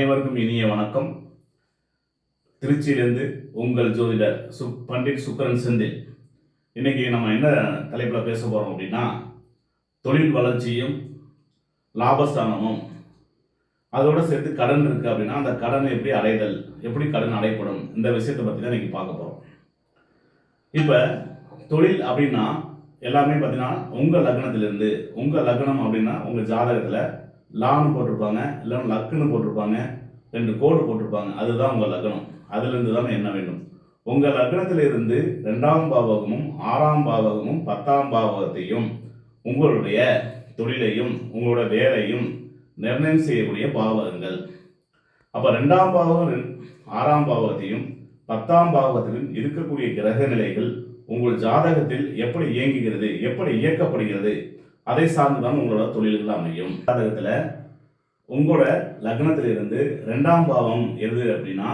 அனைவருக்கும் இனிய வணக்கம். திருச்சியிலேருந்து உங்கள் ஜோதிடர் சு பண்டிட் சுக்கரன் செந்தில். இன்னைக்கு நம்ம என்ன தலைப்பில் பேச போகிறோம் அப்படின்னா தொழில் வளர்ச்சியும் லாபஸ்தானமும் அதோடு சேர்த்து கடன் இருக்குது அப்படின்னா அந்த கடனை எப்படி அடைதல் எப்படி கடன் அடைப்படும் இந்த விஷயத்தை பற்றி தான் இன்னைக்கு பார்க்க போகிறோம் இப்போ தொழில் அப்படின்னா எல்லாமே பார்த்தீங்கன்னா உங்கள் லக்னத்திலிருந்து உங்கள் லக்னம் அப்படின்னா உங்கள் ஜாதகத்தில் லான்னு போட்டிருப்பாங்க இல்லைன்னா லக்குன்னு போட்டிருப்பாங்க ரெண்டு கோடு போட்டிருப்பாங்க அதுதான் உங்கள் லக்னம். அதுலேருந்து தான் என்ன வேண்டும். உங்கள் லக்னத்திலிருந்து ரெண்டாம் பாவகமும் ஆறாம் பாவகமும் பத்தாம் பாவகத்தையும் உங்களுடைய தொழிலையும் உங்களோட வேலையும் நிர்ணயம் செய்யக்கூடிய பாவகங்கள். அப்போ ரெண்டாம் பாவகம் ஆறாம் பாவகத்தையும் பத்தாம் பாவகத்திலும் இருக்கக்கூடிய கிரக நிலைகள் உங்கள் ஜாதகத்தில் எப்படி இயங்குகிறது எப்படி இயக்கப்படுகிறது அதை சார்ந்துதான் உங்களோட தொழில்கள் அமையும். ஜாதகத்தில் உங்களோட லக்னத்திலிருந்து ரெண்டாம் பாவம் எது அப்படின்னா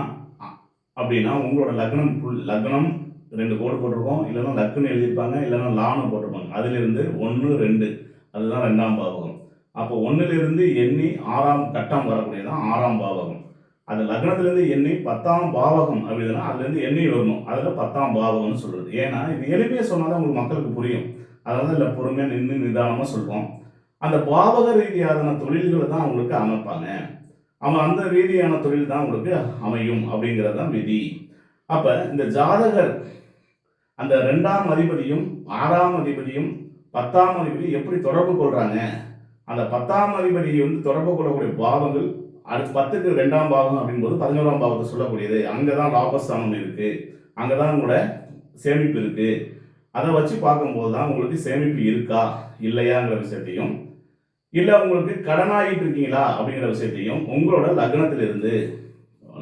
அப்படின்னா உங்களோட லக்னம் புல் லக்னம் ரெண்டு கோடு போட்டிருக்கோம். இல்லைன்னா லக்குன்னு எழுதியிருப்பாங்க இல்லைன்னா லான்னு போட்டிருப்பாங்க. அதிலிருந்து ஒன்று ரெண்டு. அதுதான் ரெண்டாம் பாவகம். அப்போ ஒன்றிலிருந்து எண்ணி ஆறாம் கட்டம் வரக்கூடியதான் ஆறாம் பாவகம். அது லக்னத்திலேருந்து எண்ணி பத்தாம் பாவகம் அப்படின்னா அதுலேருந்து எண்ணி வரணும். அதில் பத்தாம் பாவகம்னு சொல்கிறது ஏன்னா இது எளிமையாக சொன்னால் தான் உங்களுக்கு மக்களுக்கு புரியும். அதாவது இல்லை பொறுமையாக நின்று நிதானமாக சொல்லுவோம் அந்த பாவக ரீதியான தொழில்களை தான் அவங்களுக்கு அமைப்பாங்க. அவன் அந்த ரீதியான தொழில் தான் அவங்களுக்கு அமையும் அப்படிங்கிறது தான் விதி. அப்போ இந்த ஜாதகர் அந்த ரெண்டாம் அதிபதியும் ஆறாம் அதிபதியும் பத்தாம் அதிபதியும் எப்படி தொடர்பு கொள்கிறாங்க அந்த பத்தாம் அதிபதியை வந்து தொடர்பு கொள்ளக்கூடிய பாவங்கள் அடுத்து பத்துக்கு ரெண்டாம் பாவம் அப்படிங்கும்போது பதினோராம் பாவத்தை சொல்லக்கூடியது. அங்கே தான் லாபஸ்தானம் இருக்குது அங்கே தான் உங்களோட சேமிப்பு இருக்குது அதை வச்சு பார்க்கும்போது தான் உங்களுக்கு சேமிப்பு இருக்கா இல்லையாங்கிற விஷயத்தையும் இல்லை உங்களுக்கு கடனாகிட்டு இருக்கீங்களா அப்படிங்கிற விஷயத்தையும் உங்களோட லக்னத்திலிருந்து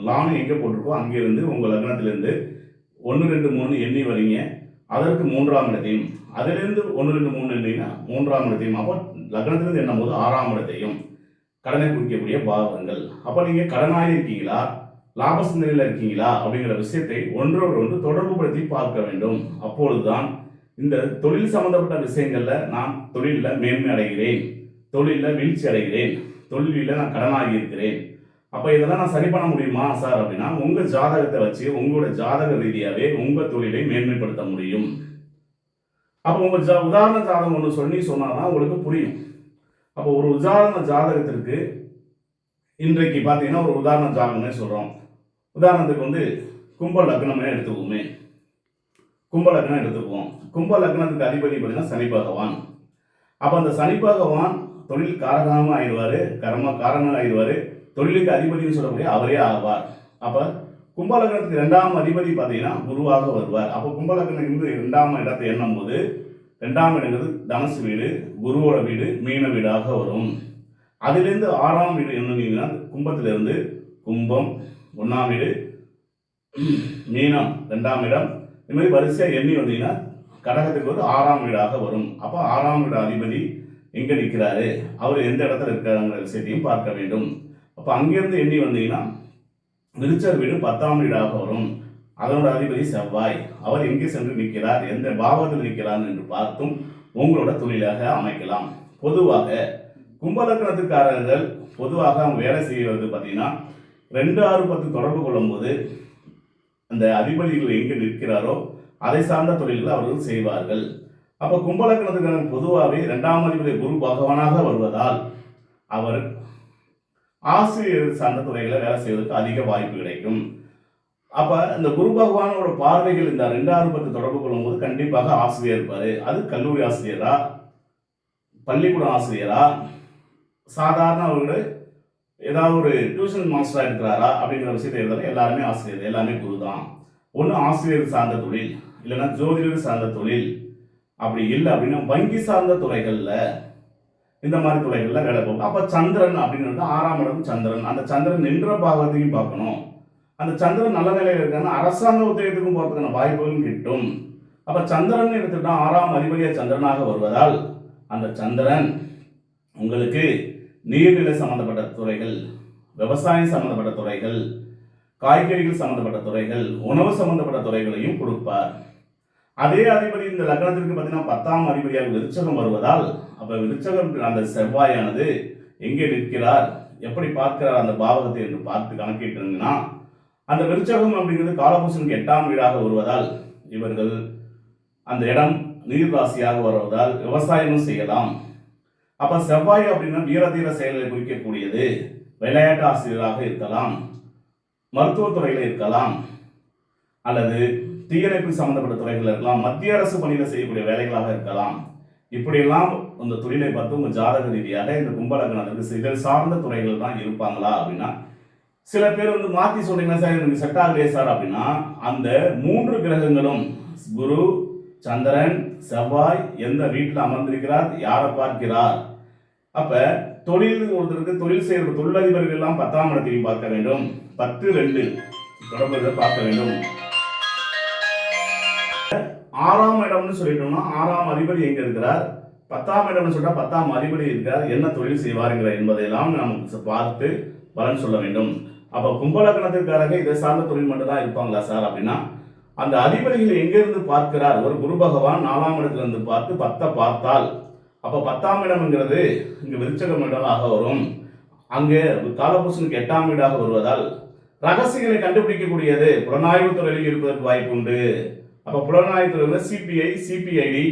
லான் எங்கே போட்டிருக்கோ அங்கேருந்து உங்கள் லக்னத்திலிருந்து ஒன்று ரெண்டு மூணு எண்ணி வரீங்க. அதற்கு மூன்றாம் இடத்தையும் அதிலிருந்து ஒன்று ரெண்டு மூணு எண்ணிங்கன்னா மூன்றாம் இடத்தையும் அப்போ லக்னத்திலிருந்து எண்ணும் போது ஆறாம் இடத்தையும் கடனை குறிக்கக்கூடிய பாவங்கள் அப்போ நீங்கள் கடனாக இருக்கீங்களா லாப சிந்தனையில் இருக்கீங்களா அப்படிங்கிற விஷயத்தை ஒன்றோடு ஒன்று தொடர்புபடுத்தி பார்க்க வேண்டும். அப்பொழுதுதான் இந்த தொழில் சம்பந்தப்பட்ட விஷயங்களில் நான் தொழிலில் மேன்மை அடைகிறேன். தொழிலில் வீழ்ச்சி அடைகிறேன். தொழிலில் நான் கடனாகி இருக்கிறேன். அப்போ இதெல்லாம் நான் சரி பண்ண முடியுமா சார் அப்படின்னா உங்கள் ஜாதகத்தை வச்சு உங்களோட ஜாதக ரீதியாகவே உங்கள் தொழிலை மேன்மைப்படுத்த முடியும். அப்போ உங்கள் ஜா உதாரண ஜாதகம் ஒன்று சொல்லி சொன்னால் தான் உங்களுக்கு புரியும். அப்போ ஒரு உதாரண ஜாதகத்திற்கு இன்றைக்கு பார்த்தீங்கன்னா ஒரு உதாரண ஜாதகமே சொல்கிறோம் உதாரணத்துக்கு வந்து கும்ப லக்னமே எடுத்துக்குமே. கும்ப லக்னம் எடுத்துக்குவோம். கும்ப லக்னத்துக்கு அதிபதி பார்த்தீங்கன்னா சனி பகவான். அப்போ அந்த சனி பகவான் தொழில் காரகமாக ஆயிடுவார் கர்ம காரணம் ஆயிடுவார். தொழிலுக்கு அதிபதினு சொல்லக்கூடிய அவரே ஆவார். அப்போ கும்பலக்கணத்துக்கு ரெண்டாம் அதிபதி பார்த்தீங்கன்னா குருவாக வருவார். அப்போ கும்பலக்கணம் இருந்து ரெண்டாம் இடத்தை எண்ணும் போது ரெண்டாம் இடங்கிறது தனுசு வீடு குருவோட வீடு மீன வீடாக வரும். அதுலேருந்து ஆறாம் வீடு என்னன்னீங்கன்னா கும்பத்திலிருந்து கும்பம் ஒன்றாம் வீடு மீனம் ரெண்டாம் இடம் இது மாதிரி வரிசையாக எண்ணி வந்தீங்கன்னா கடகத்துக்கு வந்து ஆறாம் வீடாக வரும். அப்போ ஆறாம் வீடு அதிபதி எங்கே நிற்கிறாரு அவர் எந்த இடத்துல இருக்காருங்கிற விஷயத்தையும் பார்க்க வேண்டும். அப்போ அங்கேருந்து எண்ணி வந்தீங்கன்னா விருச்சர் வீடு பத்தாம் வீடாக வரும். அதனோட அதிபதி செவ்வாய். அவர் எங்கே சென்று நிற்கிறார்? எந்த பாவத்தில் நிற்கிறார் என்று பார்த்தும் உங்களோட தொழிலாக அமைக்கலாம். பொதுவாக கும்பலக்கணத்துக்காரர்கள் பொதுவாக அவங்க வேலை செய்வது பார்த்தீங்கன்னா ரெண்டு ஆறு பத்து தொடர்பு கொள்ளும்போது அந்த அதிபதிகள் எங்கே நிற்கிறாரோ அதை சார்ந்த தொழில்களை அவர்கள் செய்வார்கள். அப்போ கும்பலக்கணத்துக்கான பொதுவாகவே ரெண்டாம் அதிபதி குரு பகவானாக வருவதால் அவர் ஆசிரியர் சார்ந்த துறைகளை வேலை செய்வதற்கு அதிக வாய்ப்பு கிடைக்கும். அப்ப இந்த குரு பகவானோட பார்வைகள் இந்த ரெண்டாவது பத்து தொடர்பு கொள்ளும்போது கண்டிப்பாக ஆசிரியர் இருப்பாரு. அது கல்லூரி ஆசிரியரா பள்ளிக்கூட ஆசிரியரா சாதாரண ஒரு ஏதாவது ஒரு டியூஷன் மாஸ்டராக இருக்கிறாரா அப்படிங்கிற விஷயத்தை இருந்தாலும் எல்லாருமே ஆசிரியர் எல்லாமே குரு தான் ஒன்று ஆசிரியர் சார்ந்த தொழில் இல்லைன்னா ஜோதிடர் சார்ந்த தொழில். அப்படி இல்லை அப்படின்னா வங்கி சார்ந்த துறைகளில் இந்த மாதிரி துறைகளில் வேலை போகும் அப்போ சந்திரன் அப்படிங்கிறது ஆறாம் இடம் சந்திரன். அந்த சந்திரன் நின்ற பாகத்தையும் பார்க்கணும். அந்த சந்திரன் நல்ல நிலையில் இருக்காங்கன்னா அரசாங்க உத்தியோகத்துக்கும் போகிறதுக்கான வாய்ப்புகளும் கிட்டும். அப்போ சந்திரன் எடுத்துட்டா ஆறாம் அதிபதியாக சந்திரனாக வருவதால் அந்த சந்திரன் உங்களுக்கு நீர்நிலை சம்பந்தப்பட்ட துறைகள் விவசாயம் சம்பந்தப்பட்ட துறைகள் காய்கறிகள் சம்பந்தப்பட்ட துறைகள் உணவு சம்பந்தப்பட்ட துறைகளையும் கொடுப்பார். அதே அதிபதி இந்த லக்னத்திற்கு பார்த்தீங்கன்னா பத்தாம் அதிபதியாக விருச்சகம் வருவதால் அப்போ விருச்சகம் அந்த செவ்வாயானது எங்கே நிற்கிறார் எப்படி பார்க்கிறார் அந்த பாவகத்தை என்று பார்த்து கணக்கிட்டிருந்தீங்கன்னா அந்த விருச்சகம் அப்படிங்கிறது காலபுருஷனுக்கு எட்டாம் வீடாக வருவதால் இவர்கள் அந்த இடம் நீர் ராசியாக வருவதால் விவசாயமும் செய்யலாம். அப்ப செவ்வாய் அப்படின்னா வீரதீர செயல்களை குறிக்கக்கூடியது விளையாட்டு ஆசிரியராக இருக்கலாம். மருத்துவத்துறையில் இருக்கலாம். அல்லது தீயணைப்பு சம்பந்தப்பட்ட துறைகள் இருக்கலாம். மத்திய அரசு பணியில் செய்யக்கூடிய வேலைகளாக இருக்கலாம். இப்படியெல்லாம் இந்த தொழிலை பார்த்து உங்கள் ஜாதக ரீதியாக இந்த கும்பலக்கணத்துக்கு இதில் சார்ந்த துறைகள் தான் இருப்பாங்களா அப்படின்னா சில பேர் வந்து மாற்றி சொல்றீங்கன்னா சார் எனக்கு செட் ஆகலையே சார் அப்படின்னா அந்த மூன்று கிரகங்களும் குரு சந்திரன் செவ்வாய் எந்த வீட்டில் அமர்ந்திருக்கிறார்? யாரை பார்க்கிறார்? அப்ப தொழில் ஒருத்தருக்கு தொழில் செய்கிற தொழிலதிபர்கள் எல்லாம் பத்தாம் இடத்தையும் பார்க்க வேண்டும். பத்து ரெண்டு. தொடர்பு பார்க்க வேண்டும். ஆறாம் இடம்னு சொல்லிட்டோம்னா ஆறாம் அதிபதி எங்க இருக்கிறார்? பத்தாம் இடம்னு சொல்லிட்டா பத்தாம் அதிபதி இருக்கிறார். என்ன தொழில் செய்வாருங்கிற என்பதையெல்லாம் நமக்கு பார்த்து பலன் சொல்ல வேண்டும். அப்போ கும்பலக்கணத்திற்காரங்க இதை சார்ந்த தொழில் மட்டும் தான் இருப்பாங்களா சார் அப்படின்னா அந்த அதிபதிகள் எங்கிருந்து பார்க்கிறார்? ஒரு குரு பகவான் நாலாம் இடத்திலிருந்து பார்த்து பத்தை பார்த்தால். அப்ப பத்தாம் இடம்ங்கிறது இங்கு விருச்சகம் இடமாக வரும். அங்கே காலபூசனுக்கு எட்டாம் வீடாக வருவதால் ரகசியங்களை கண்டுபிடிக்கக்கூடியது புலனாய்வு துறையில் இருப்பதற்கு வாய்ப்பு உண்டு. அப்ப புலனாய்வு துறையில் சிபிஐ சிபிஐடி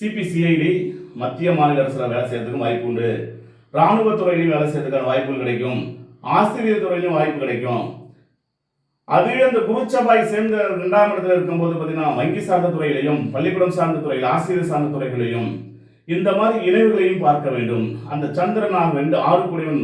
சிபிசிஐடி மத்திய மாநில அரசு வேலை செய்யறதுக்கும் வாய்ப்பு உண்டு. ராணுவ துறையிலும் வேலை செய்யறதுக்கான வாய்ப்புகள் கிடைக்கும். ஆசிரியர் துறையிலும் வாய்ப்பு கிடைக்கும். அதுவே அந்த குருச்சபாய் சேர்ந்த இரண்டாம் இடத்துல இருக்கும்போது பார்த்தீங்கன்னா வங்கி சார்ந்த துறையிலையும் பள்ளிக்கூடம் சார்ந்த துறையில் ஆசிரியர் சார்ந்த துறைகளையும் இந்த மாதிரி இணைவுகளையும் பார்க்க வேண்டும். அந்த சந்திரனாக ரெண்டு ஆறு குடிவன்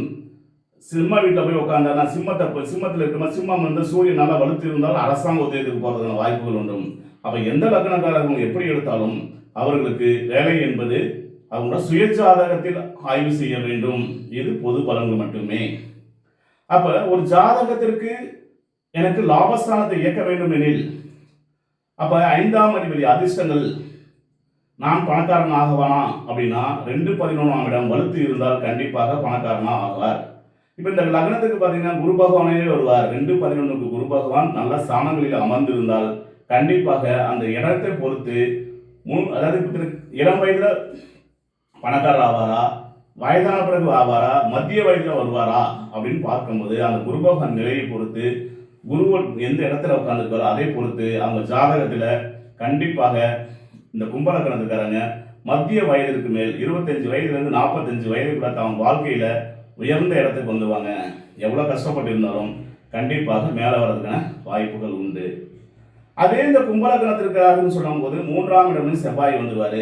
சிம்ம வீட்டில் போய் உட்காந்தாருன்னா சிம்மத்தை போய் சிம்மத்தில் இருக்கமா சிம்மம் வந்து சூரியன் நல்லா வலுத்து இருந்தாலும் அரசாங்க உதயத்துக்கு போகிறதுக்கான வாய்ப்புகள் உண்டு. அப்போ எந்த லக்னக்காரர்கள் எப்படி எடுத்தாலும் அவர்களுக்கு வேலை என்பது அவங்களோட சுயஜாதகத்தில் ஆய்வு செய்ய வேண்டும். இது பொது பலன்கள் மட்டுமே. அப்போ ஒரு ஜாதகத்திற்கு எனக்கு லாபஸ்தானத்தை இயக்க வேண்டும் எனில் அப்ப ஐந்தாம் அதிபதி அதிர்ஷ்டங்கள் நான் பணக்காரன் ஆகவானா அப்படின்னா ரெண்டு பதினொன்றாம் இடம் வலுத்து இருந்தால் கண்டிப்பாக பணக்காரனா ஆவார். இப்போ இந்த லக்னத்துக்கு பார்த்தீங்கன்னா குரு பகவானே வருவார். ரெண்டு பதினொன்றுக்கு குரு பகவான் நல்ல ஸ்தானங்களில் அமர்ந்திருந்தால் கண்டிப்பாக அந்த இடத்தை பொறுத்து முன் அதாவது இளம் வயதுல பணக்காரர் ஆவாரா வயதான பிறகு ஆவாரா மத்திய வயதுல வருவாரா அப்படின்னு பார்க்கும்போது அந்த குரு பகவான் நிலையை பொறுத்து குருவன் எந்த இடத்துல உட்காந்துருக்காரோ அதை பொறுத்து அவங்க ஜாதகத்தில் கண்டிப்பாக இந்த கும்பலக்கணத்துக்காரங்க மத்திய வயதிற்கு மேல் இருபத்தஞ்சு வயதுலேருந்து நாற்பத்தஞ்சு வயதுக்குள்ள அவங்க வாழ்க்கையில் உயர்ந்த இடத்துக்கு வந்துவாங்க எவ்வளோ கஷ்டப்பட்டு இருந்தாலும் கண்டிப்பாக மேலே வர்றதுக்கான வாய்ப்புகள் உண்டு. அதே இந்த கும்பலக்கணத்திற்காகன்னு சொல்லும்போது மூன்றாம் இடம் செவ்வாய் வந்துடுவார்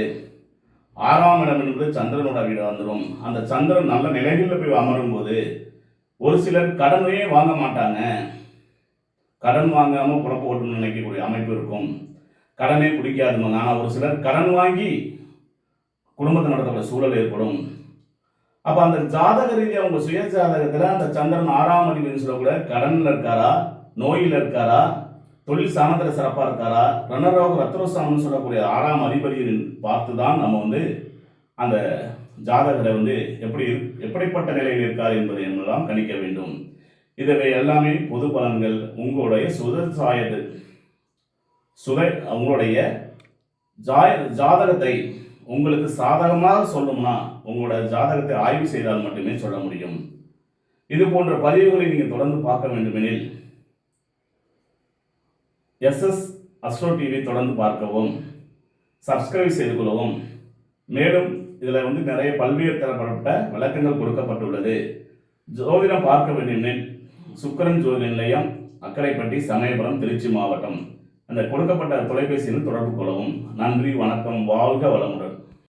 ஆறாம் இடம் என்பது சந்திரனோட வீடு வந்துடும் அந்த சந்திரன் நல்ல நிலைகளில் போய் அமரும் போது ஒரு சிலர் கடனையே வாங்க மாட்டாங்க. கடன் வாங்காமல் குழப்ப ஓட்டணும்னு நினைக்கக்கூடிய அமைப்பு இருக்கும். கடனே பிடிக்காதுங்க ஆனால் ஒரு சிலர் கடன் வாங்கி குடும்பத்தை நடத்தக்கூடிய சூழல் ஏற்படும். அப்போ அந்த ஜாதக ரீதியாக உங்கள் சுய ஜாதகத்தில் அந்த சந்திரன் ஆறாம் அதிபதி சொல்லக்கூட கடனில் இருக்காரா? நோயில் இருக்காரா? தொழில் சாணத்தில் சிறப்பாக இருக்காரா? ரணரோக ரத்ரோசாமம் சொல்லக்கூடிய ஆறாம் அதிபதியை பார்த்து தான் நம்ம வந்து அந்த ஜாதகரை வந்து எப்படி இரு- எப்படிப்பட்ட நிலையில் இருக்கார் என்பதை என்பதெல்லாம் கணிக்க வேண்டும். இதுவே எல்லாமே பொது பலன்கள் உங்களுடைய சுத சாயது. சுதை உங்களுடைய ஜாய ஜாதகத்தை உங்களுக்கு சாதகமாக சொல்லணும்னா உங்களோட ஜாதகத்தை ஆய்வு செய்தால் மட்டுமே சொல்ல முடியும். இது போன்ற பதிவுகளை நீங்கள் தொடர்ந்து பார்க்க வேண்டுமெனில் எஸ்எஸ் அஸ்ட்ரோ டிவி தொடர்ந்து பார்க்கவும் சப்ஸ்கிரைப் செய்து கொள்ளவும். மேலும் இதில் வந்து நிறைய பல்வேறு தரப்பட்ட விளக்கங்கள் கொடுக்கப்பட்டுள்ளது. ஜோதிடம் பார்க்க வேண்டுமெனில் சுக்கரன் ஜோதி நிலையம் அக்கரைப்பட்டி சமயபுரம் திருச்சி மாவட்டம். அந்த கொடுக்கப்பட்ட தொலைபேசியில் தொடர்பு கொள்ளவும். நன்றி வணக்கம் வாழ்க வளமுடன்.